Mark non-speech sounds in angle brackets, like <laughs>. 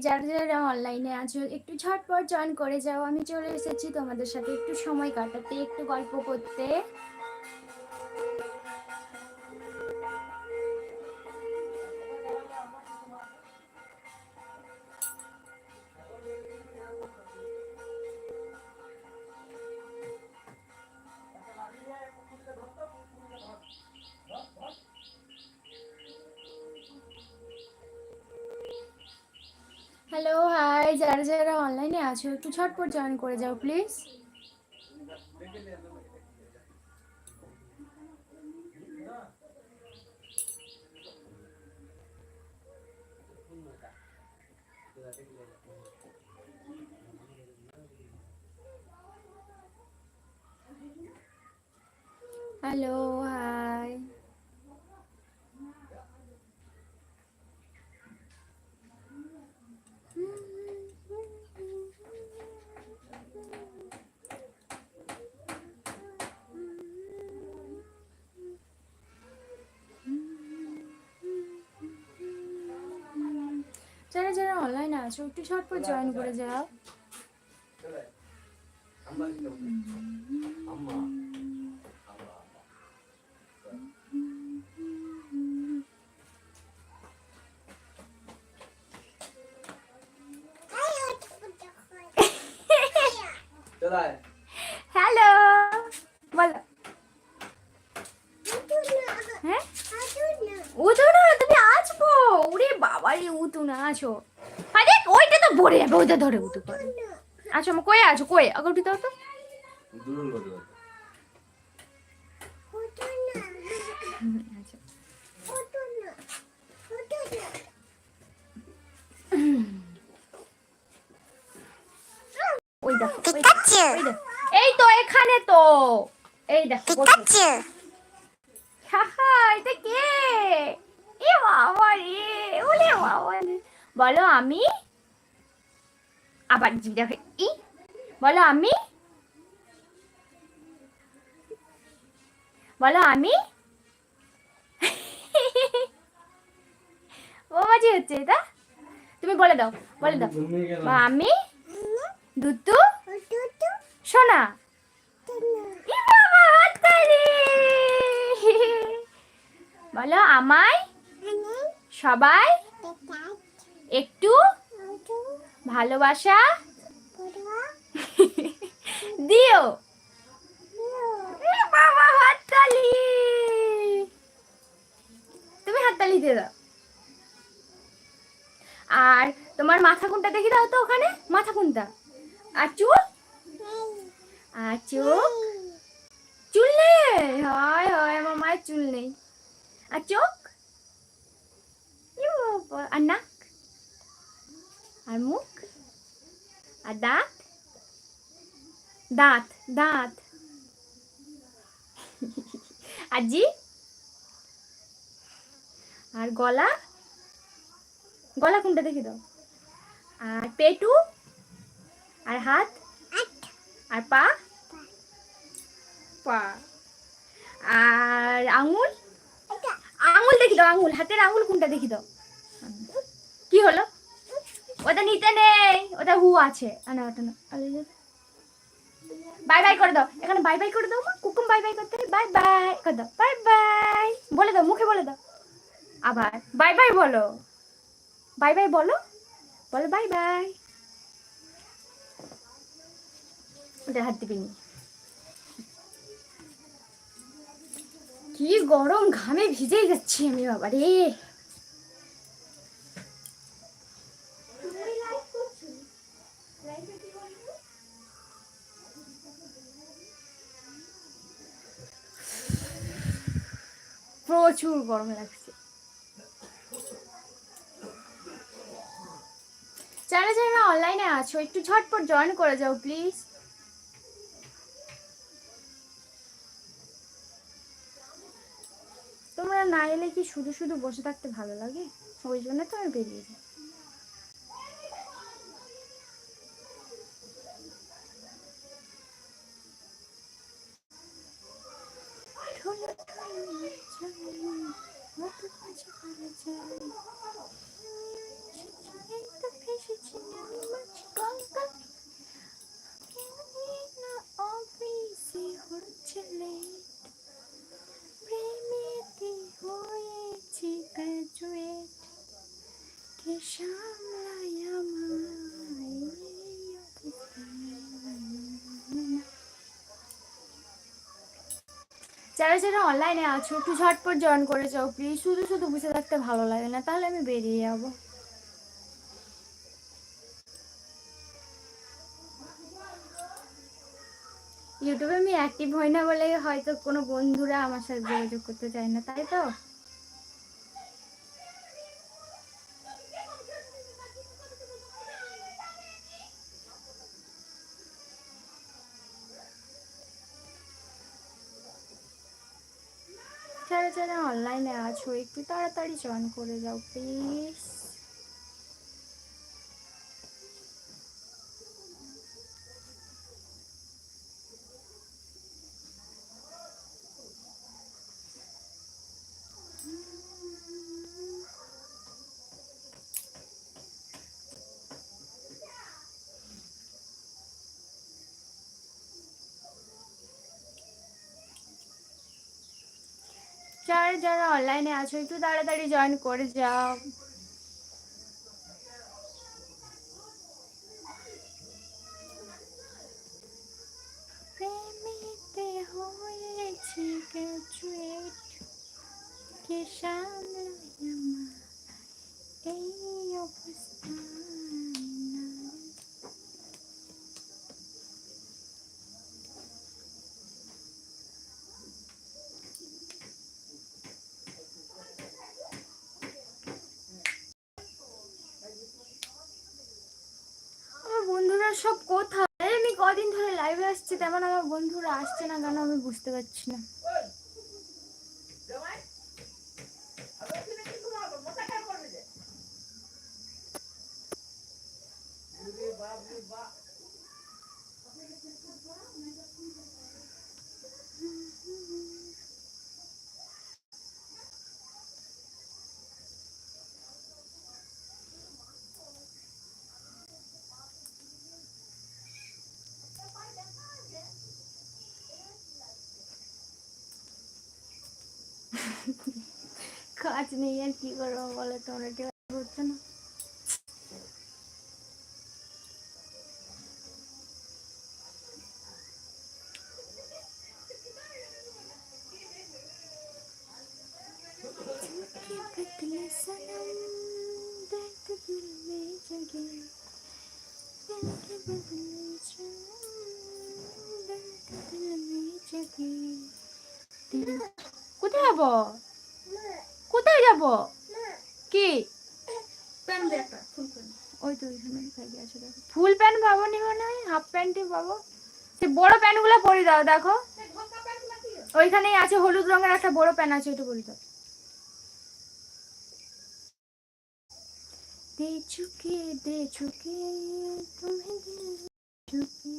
যারা যারা অনলাইনে আছো, একটু ঝটপট জয়েন করে যাও। আমি চলে এসেছি তোমাদের সাথে একটু সময় কাটাতে, একটু গল্প করতে। হ্যালো হাই যারা যারা অনলাইনে আছো একটু ঝটপট জয়েন করে যাও প্লিজ হ্যালো হাই যারা যারা অনলাইনে আছো একটু ঝটপট জয়েন করে যাও। হ্যালো বলো। হ্যাঁ না তুমি আসব ওরে বাবা রে উঠো না আসো আরে ওইটা তো পড়ে যাবে ওইটা ধরে উঠো করে আচ্ছা আমার কয়ে আছো কয়ে আগে উঠি দাও তো হুম, আচ্ছা। ওই দেখো ওই দেখো, ওই দেখো। এই তো এখানে তো এই দেখো বসে। হাহা, এটা কে এ বাবা রে ওলে বাবা রে বলো আমি আবার দেখো ই। বলো আমি বলো আমি ও মাঝি হচ্ছে এটা। তুমি বলে দাও বলে দাও। বা আমি দুতু সোনা। ই বাবা হাততালি। বলো আমায় সবাই একটু ভালোবাসা <laughs> দিও। বাবা, হাততালি। তুমি হাততালি দিয়ে দাও। আর তোমার মাথা কোনটা দেখি দাও তো ওখানে? মাথা কোনটা? আর চুল? আর চোখ? চুল নেই? হয় হয়, আমার মায়ের চুল নেই। আর চোখ? আর নাক আর মুখ? আর দাঁত? দাঁত দাঁত। আর জি? আর গলা? গলা কোনটা দেখে দাও। আর পেটু? আর হাত? আর পা? পা। আর আঙুল? আঙুল দেখি দাও আঙুল। হাতের আঙুল কোনটা দেখি দাও। কি হলো? ওটা নিতে নেই। ওটা হু আছে। আনা ওটা না। বাই বাই করে দাও। এখানে বাই বাই করে দাও মা। কুকুম বাই বাই করতে বাই বাই করে দাও। Bye bye. বলে দাও, মুখে বলে দাও। আবার বাই বাই বলো। বাই বাই বলো। বলো বাই বাই। ওটা হাত দিবি নি। কি গরম ঘামে ভিজে যাচ্ছি আমি বাবা রে প্রচুর গরম লাগছে। যারা যারা অনলাইনে আছো, একটু ঝটপট জয়েন করে যাও প্লিজ তোমরা না এলে কি শুধু শুধু বসে থাকতে ভালো লাগে? ওই জন্য তো আমি বেরিয়ে যাই। যারা যারা অনলাইনে আছো, একটু ঝটপট জয়েন করে যাও প্লিজ শুধু শুধু বসে থাকতে ভালো লাগে না, তাহলে আমি বেরিয়ে যাব। ইউটিউবে আমি অ্যাক্টিভ হই না বলে হয়তো কোনো বন্ধুরা আমার সাথে যোগাযোগ করতে চায় না, তাই তো? যারা যারা অনলাইনে আছো একটু তাড়াতাড়ি জয়েন করে যাও প্লিজ যারা যারা অনলাইনে আছো একটু তাড়াতাড়ি জয়েন করে যাও। প্রেমেতে হয়েছি গ্রাজুয়েট কে সামলায় আমার এই অবস্থা আমার বন্ধুরা সব কোথায় আমি কদিন ধরে লাইভে আসছি তেমন আমার বন্ধুরা আসছে না কেন আমি বুঝতে পারছি না। কাজ নেই আর কি করবো বলে তোমরা কেউ করছো না Thank you. যাবো কোথায় যাব কি প্যান্ট দে একটা ফুল প্যান্ট ওই তো ওইখানে ব্যাগে আছে দেখো ফুল প্যান্ট পাবো নি মনে হয় হাফ প্যান্টই পাবো সে বড় প্যান্টগুলো পরে দাও দেখো ঢোকা প্যান্ট নাকি ওইখানেই আছে হলুদ রঙের একটা বড় প্যান্ট আছে ওইটা পরে দাও दे चुके दे चुके तुम्हें दिल चुके